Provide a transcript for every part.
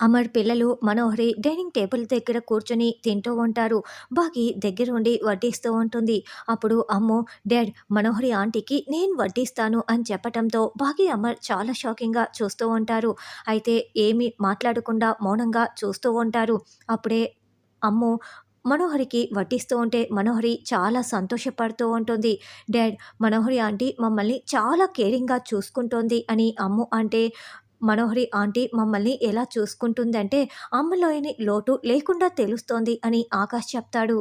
అమర్ పిల్లలు మనోహరి dining table దగ్గర కూర్చొని తింటూ ఉంటారు. బాగి దగ్గరుండి వడ్డిస్తూ ఉంటుంది. అప్పుడు అమ్ము డాడ్ మనోహరి ఆంటీకి నేను వడ్డిస్తాను అని చెప్పటంతో బాగి అమర్ చాలా షాకింగ్గా చూస్తూ ఉంటారు. అయితే ఏమీ మాట్లాడకుండా మౌనంగా చూస్తూ ఉంటారు. అప్పుడే అమ్ము మనోహరికి వడ్డిస్తూ ఉంటే మనోహరి చాలా సంతోషపడుతూ ఉంటుంది. డాడ్ మనోహరి ఆంటీ మమ్మల్ని చాలా కేరింగ్గా చూసుకుంటోంది అని అమ్ము అంటే మనోహరి ఆంటీ మమ్మల్ని ఎలా చూసుకుంటుందంటే అమ్మలోయని లోటు లేకుండా తెలుస్తోంది అని ఆకాష్ చెప్తాడు.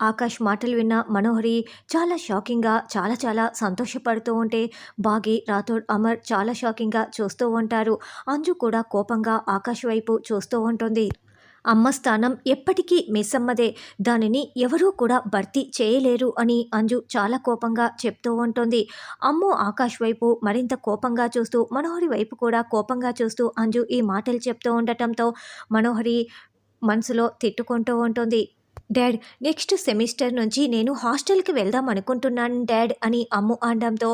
ఆకాష్ మాటలు విన్న మనోహరి చాలా షాకింగ్గా చాలా చాలా సంతోషపడుతూ ఉంటే బాగి రాథోడ్ అమర్ చాలా షాకింగ్గా చూస్తూ ఉంటారు. అంజు కూడా కోపంగా ఆకాష్ వైపు చూస్తూ ఉంటుంది. అమ్మ స్థానం ఎప్పటికీ మిస్సమ్మదే. దానిని ఎవరూ కూడా భర్తీ చేయలేరు అని అంజు చాలా కోపంగా చెప్తూ ఉంటుంది. అమ్ము ఆకాష్ వైపు మరింత కోపంగా చూస్తూ మనోహరి వైపు కూడా కోపంగా చూస్తూ అంజు ఈ మాటలు చెప్తూ ఉండటంతో మనోహరి మనసులో తిట్టుకుంటూ ఉంటుంది. డాడ్ నెక్స్ట్ సెమిస్టర్ నుంచి నేను హాస్టల్కి వెళ్దాం అనుకుంటున్నాను డాడ్ అని అమ్ము అనడంతో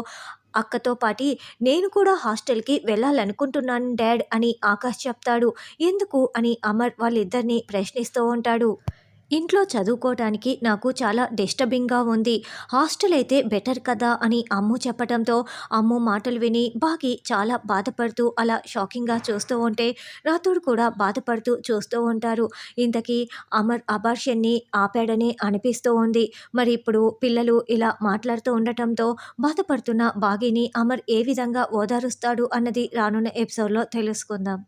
అక్కతో పాటి నేను కూడా హాస్టల్కి వెళ్ళాలనుకుంటున్నాను డాడ్ అని ఆకాష్ చెప్తాడు. ఎందుకు? అని అమర్ వాళ్ళిద్దరిని ప్రశ్నిస్తూ ఉంటాడు. ఇంట్లో చదువుకోవటానికి నాకు చాలా డిస్టర్బింగ్గా ఉంది. హాస్టల్ అయితే బెటర్ కదా అని అమ్ము చెప్పడంతో అమ్ము మాటలు విని బాగి చాలా బాధపడుతూ అలా షాకింగ్గా చూస్తూ ఉంటే రాతుడు కూడా బాధపడుతూ చూస్తూ ఉంటారు. ఇంతకీ అమర్ అబార్షన్ని ఆపాడని అనిపిస్తూ ఉంది. మరి ఇప్పుడు పిల్లలు ఇలా మాట్లాడుతూ ఉండటంతో బాధపడుతున్న బాగిని అమర్ ఏ విధంగా ఓదారుస్తాడు అన్నది రానున్న ఎపిసోడ్లో తెలుసుకుందాం.